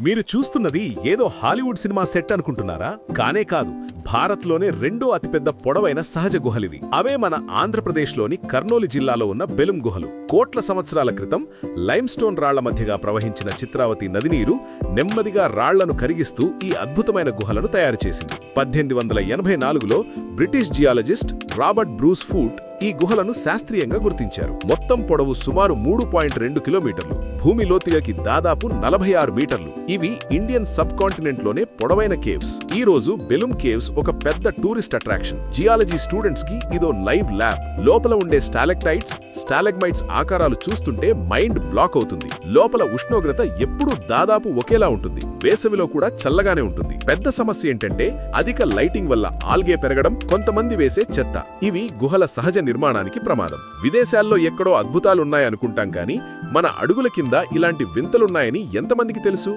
మీరు చూస్తున్నది ఏదో హాలీవుడ్ సినిమా సెట్ అనుకుంటున్నారా? కానే కాదు భారత్లోనే రెండో అతిపెద్ద పొడవైన సహజ గుహలిది. అవే మన ఆంధ్రప్రదేశ్లోని కర్నూలు జిల్లాలో ఉన్న బెలుం గుహలు. కోట్ల సంవత్సరాల క్రితం లైమ్స్టోన్ రాళ్ళ మధ్యగా ప్రవహించిన చిత్రావతి నది నీరు నెమ్మదిగా రాళ్ళను కరిగిస్తూ ఈ అద్భుతమైన గుహలను తయారు చేసింది. పద్దెనిమిది వందల ఎనభై నాలుగులో British geologist Robert Bruce Foote ఈ గుహలను శాస్త్రీయంగా గుర్తించారు. మొత్తం పొడవు సుమారు మూడు పాయింట్ రెండు కిలోమీటర్లు. భూమి లోతుగకి దాదాపు నలభై ఆరు మీటర్లు. ఇవి ఇండియన్ సబ్ కాంటినెంట్లోనే పొడవైన కేవ్స్. ఈ రోజు బెలుమ్ కేవ్స్ ఒక పెద్ద టూరిస్ట్ అట్రాక్షన్. జియాలజీ స్టూడెంట్స్కి ఇదో లైవ్ ల్యాబ్. లోపల ఉండే స్టాలెక్టైట్స్ స్టాలెగ్మైట్స్ ఆకారాలు చూస్తుంటే మైండ్ బ్లాక్ అవుతుంది. లోపల ఉష్ణోగ్రత ఎప్పుడూ దాదాపు ఒకేలా ఉంటుంది. వేసవిలో కూడా చల్లగానే ఉంటుంది. పెద్ద సమస్య ఏంటంటే అధిక లైటింగ్ వల్ల ఆల్గే పెరగడం కొంతమంది వేసే చెత్త. ఇవి గుహల సహజ నిర్మాణానికి ప్రమాదం. విదేశాల్లో ఎక్కడో అద్భుతాలున్నాయనుకుంటాం కానీ మన అడుగుల కింద ఇలాంటి వింతలున్నాయని ఎంతమందికి తెలుసు?